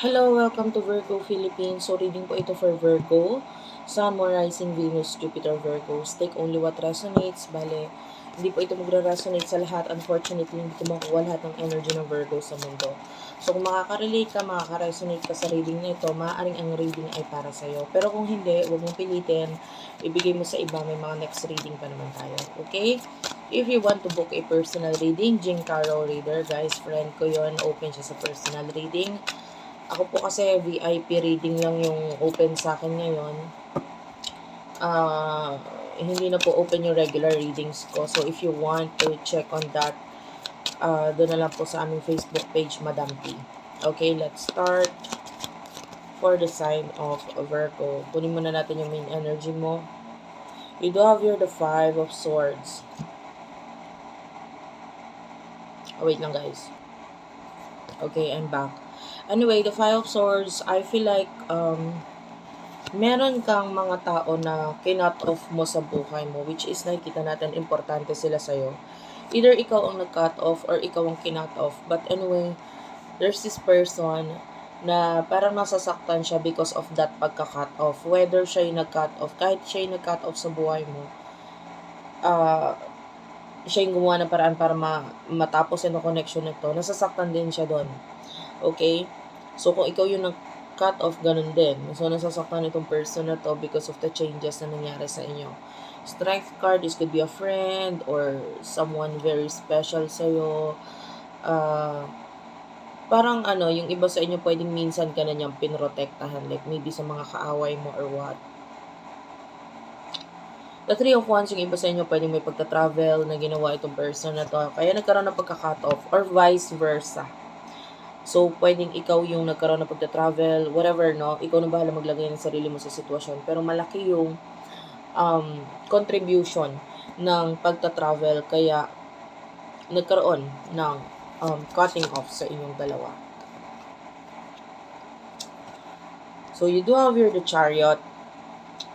Hello, welcome to Virgo Philippines. So, reading po ito for Virgo. Sun, Moon, Rising, Venus, Jupiter, Virgos. Take only what resonates. Bale, hindi po ito magre-resonate sa lahat. Unfortunately, hindi ko makuha lahat ng energy ng Virgo sa mundo. So, kung makaka-relate ka, makaka-resonate ka sa reading na ito, maaaring ang reading ay para sa'yo. Pero kung hindi, huwag mong pilitin. Ibigay mo sa iba, may mga next reading pa naman tayo. Okay? If you want to book a personal reading, Jing Caro Reader, guys, friend ko yon Open siya sa personal reading. Ako po kasi VIP reading lang yung open sa akin ngayon. Ah, hindi na po open yung regular readings ko. So, if you want to check on that, uh, doon na lang po sa aming Facebook page, Madam P. Okay, let's start for the sign of Virgo. Kunin muna natin yung main energy mo. You do have here the Five of Swords. Oh, wait lang guys. Okay, I'm back. Anyway, the Five of Swords, I feel like um, meron kang mga tao na kinut off mo sa buhay mo, which is nakikita natin importante sila sa'yo. Either ikaw ang nag-cut off or ikaw ang kinut off. But anyway, there's this person na parang nasasaktan siya because of that pagka-cut off. Whether siya yung nag-cut off, kahit siya yung nag-cut off sa buhay mo, uh, siya yung gumawa ng paraan para ma matapos yung connection nito, nasasaktan din siya doon. Okay? So, kung ikaw yung nag-cut off, ganun din. So, nasasaktan itong person na to because of the changes na nangyari sa inyo. Strength card, this could be a friend or someone very special sa'yo. Uh, parang ano, yung iba sa inyo pwedeng minsan ka na niyang pinrotektahan. Like, maybe sa mga kaaway mo or what. The Three of Wands, yung iba sa inyo pwedeng may pagta-travel na ginawa itong person na to. Kaya nagkaroon ng pagka-cut off or vice versa. So, pwedeng ikaw yung nagkaroon ng pagta-travel, whatever, no? Ikaw na bahala maglagay ng sarili mo sa sitwasyon. Pero malaki yung um, contribution ng pagta-travel kaya nagkaroon ng um, cutting off sa inyong dalawa. So, you do have here the chariot.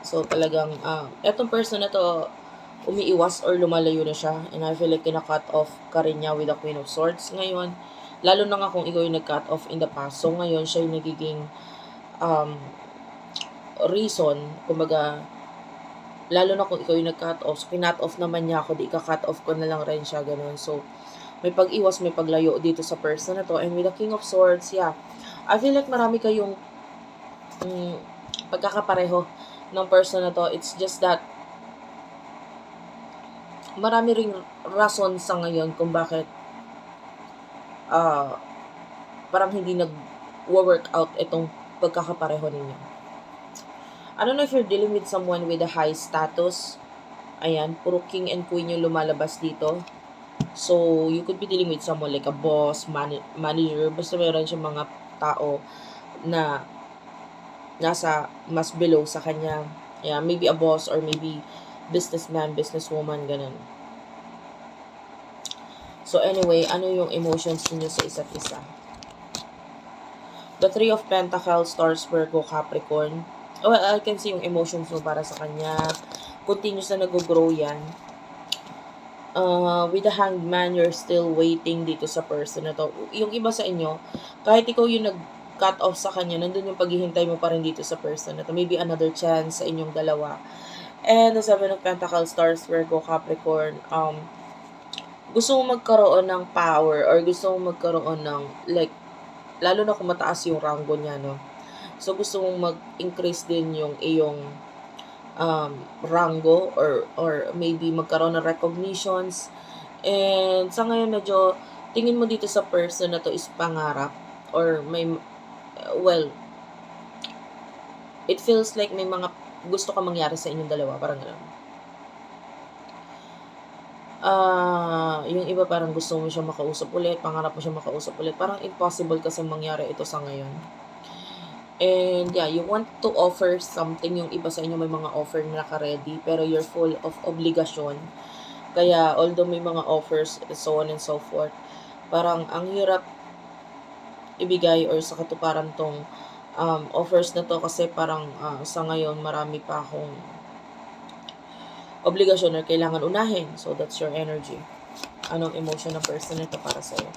So, talagang, uh, etong person na to, umiiwas or lumalayo na siya. And I feel like kina-cut off ka rin niya with the Queen of Swords. Ngayon, Lalo na nga kung ikaw yung nag-cut off in the past. So, ngayon, siya yung nagiging um, reason, kumbaga, lalo na kung ikaw yung nag-cut off, so kinat off naman niya ako, di ka-cut off ko na lang rin siya, ganun. So, may pag-iwas, may paglayo dito sa person na to. And with the King of Swords, yeah, I feel like marami kayong um, pagkakapareho ng person na to. It's just that marami ring rason sa ngayon kung bakit uh, parang hindi nag-work out itong pagkakapareho ninyo. I don't know if you're dealing with someone with a high status. Ayan, puro king and queen yung lumalabas dito. So, you could be dealing with someone like a boss, man- manager, basta meron siyang mga tao na nasa mas below sa kanya. Yeah, maybe a boss or maybe businessman, businesswoman, ganun. So anyway, ano yung emotions niyo sa isa't isa? The Three of Pentacles, Stars, Virgo, Capricorn. Oh, I can see yung emotions mo para sa kanya. Continuous na nag-grow yan. Uh, with the hangman, you're still waiting dito sa person na to. Yung iba sa inyo, kahit ikaw yung nag-cut off sa kanya, nandun yung paghihintay mo pa rin dito sa person na to. Maybe another chance sa inyong dalawa. And the Seven of Pentacles, Stars, Virgo, Capricorn. Um, gusto mo magkaroon ng power or gusto mo magkaroon ng like lalo na kung mataas yung rango niya no? So gusto mong mag-increase din yung iyong um, rango or or maybe magkaroon ng recognitions. And sa ngayon medyo tingin mo dito sa person na to is pangarap or may well it feels like may mga gusto ka mangyari sa inyong dalawa parang gano'n Ah, yung iba parang gusto mo siya makausap ulit, pangarap mo siya makausap ulit. Parang impossible kasi mangyari ito sa ngayon. And yeah, you want to offer something. Yung iba sa inyo may mga offer na naka-ready, pero you're full of obligation. Kaya although may mga offers, so on and so forth, parang ang hirap ibigay or sa katuparan tong um, offers na to kasi parang uh, sa ngayon marami pa akong obligasyon or kailangan unahin. So, that's your energy. Anong emotion ng person nito para sa'yo?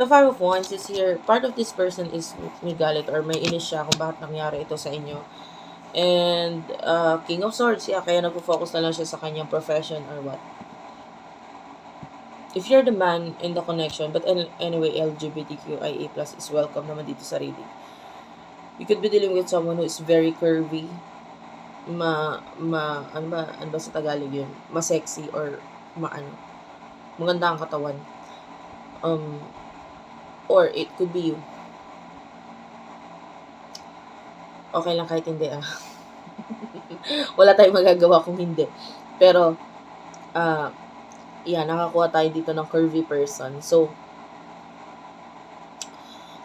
The Five of Wands is here. Part of this person is may galit or may inis siya kung bakit nangyari ito sa inyo. And uh, King of Swords, yeah, kaya nagpo-focus na lang siya sa kanyang profession or what. If you're the man in the connection, but an- anyway, LGBTQIA is welcome naman dito sa reading. You could be dealing with someone who is very curvy, ma, ma, ano ba, ano ba sa Tagalog yun? Ma-sexy or ma, ano, maganda ang katawan. Um, or it could be you. Okay lang kahit hindi ah. Wala tayong magagawa kung hindi. Pero, ah, yeah, nakakuha tayo dito ng curvy person. So,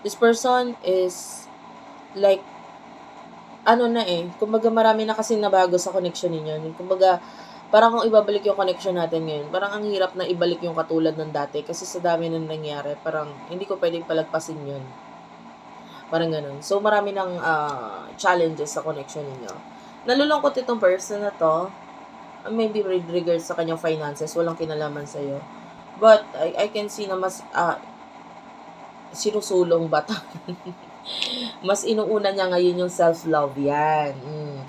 this person is like, ano na eh, kumbaga marami na kasi nabago sa connection ninyo. Kumbaga, parang kung ibabalik yung connection natin ngayon, parang ang hirap na ibalik yung katulad ng dati kasi sa dami nang nangyari, parang hindi ko pwedeng palagpasin yun. Parang ganun. So, marami ng ah, challenges sa connection ninyo. Nalulungkot itong person na to. Maybe regards sa kanyang finances, walang kinalaman sa'yo. But, I, I can see na mas ah, sinusulong bata. mas inuuna niya ngayon yung self-love. Yan. Mm.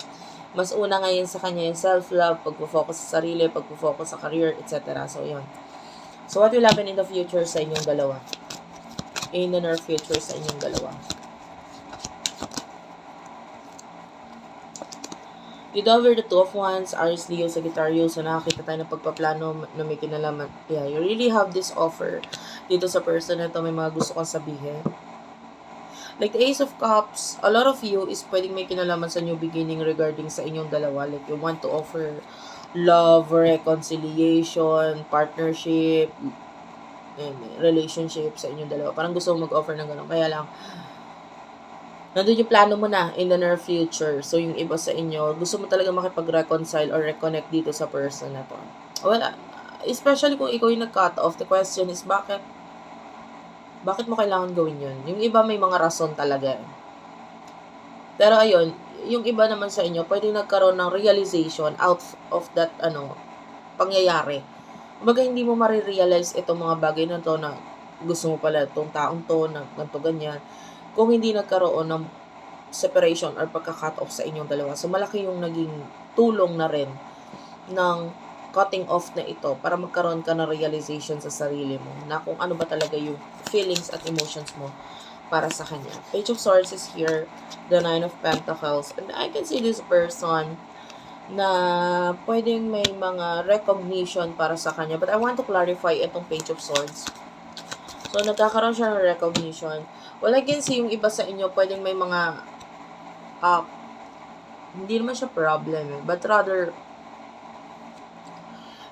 Mas una ngayon sa kanya yung self-love, pagpo-focus sa sarili, pagpo-focus sa career, etc. So, yun. So, what will happen in the future sa inyong dalawa? In the near future sa inyong dalawa? You over the two of wands, Aries, Leo, Sagittarius, so nakakita tayo ng pagpaplano na may kinalaman. Yeah, you really have this offer dito sa person na to, may mga gusto kang sabihin. Like the Ace of Cups, a lot of you is pwedeng may kinalaman sa new beginning regarding sa inyong dalawa. Like you want to offer love, reconciliation, partnership, relationship sa inyong dalawa. Parang gusto mo mag-offer ng gano'n. Kaya lang, nandun yung plano mo na in the near future. So, yung iba sa inyo, gusto mo talaga makipag-reconcile or reconnect dito sa person na to. Well, especially kung ikaw yung nag-cut off, the question is, bakit bakit mo kailangan gawin yun? Yung iba may mga rason talaga. Pero ayun, yung iba naman sa inyo, pwede nagkaroon ng realization out of that, ano, pangyayari. Kumbaga, hindi mo marirealize itong mga bagay na to na gusto mo pala itong taong to, na ganito ganyan, kung hindi nagkaroon ng separation or pagka-cut off sa inyong dalawa. So, malaki yung naging tulong na rin ng cutting off na ito para magkaroon ka ng realization sa sarili mo na kung ano ba talaga yung feelings at emotions mo para sa kanya. Page of Swords is here, the Nine of Pentacles, and I can see this person na pwedeng may mga recognition para sa kanya. But I want to clarify itong Page of Swords. So, nagkakaroon siya ng recognition. Well, I can see yung iba sa inyo, pwedeng may mga, uh, hindi naman siya problem eh, but rather,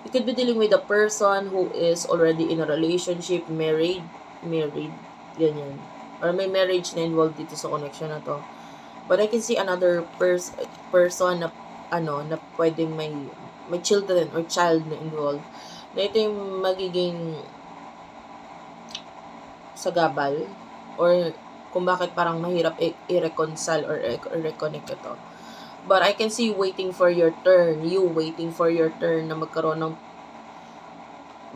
you could be dealing with a person who is already in a relationship, married, married, ganyan. Or may marriage na involved dito sa connection na to. But I can see another pers person na, ano, na pwedeng may, may children or child na involved. Na ito yung magiging sagabal or kung bakit parang mahirap i-reconcile or i- reconnect ito. But I can see you waiting for your turn. You waiting for your turn na magkaroon ng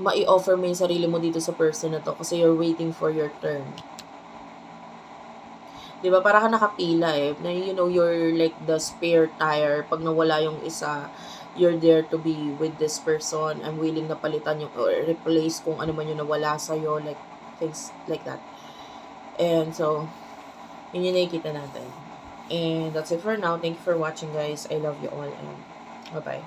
mai-offer mo yung sarili mo dito sa person na to kasi you're waiting for your turn. 'Di ba Para ka nakapila eh. Na you know, you're like the spare tire. Pag nawala yung isa, you're there to be with this person. I'm willing na palitan yung, or replace kung ano man yung nawala sa'yo. Like, things like that. And so, yun yung nakikita natin. And that's it for now. Thank you for watching guys. I love you all and bye-bye.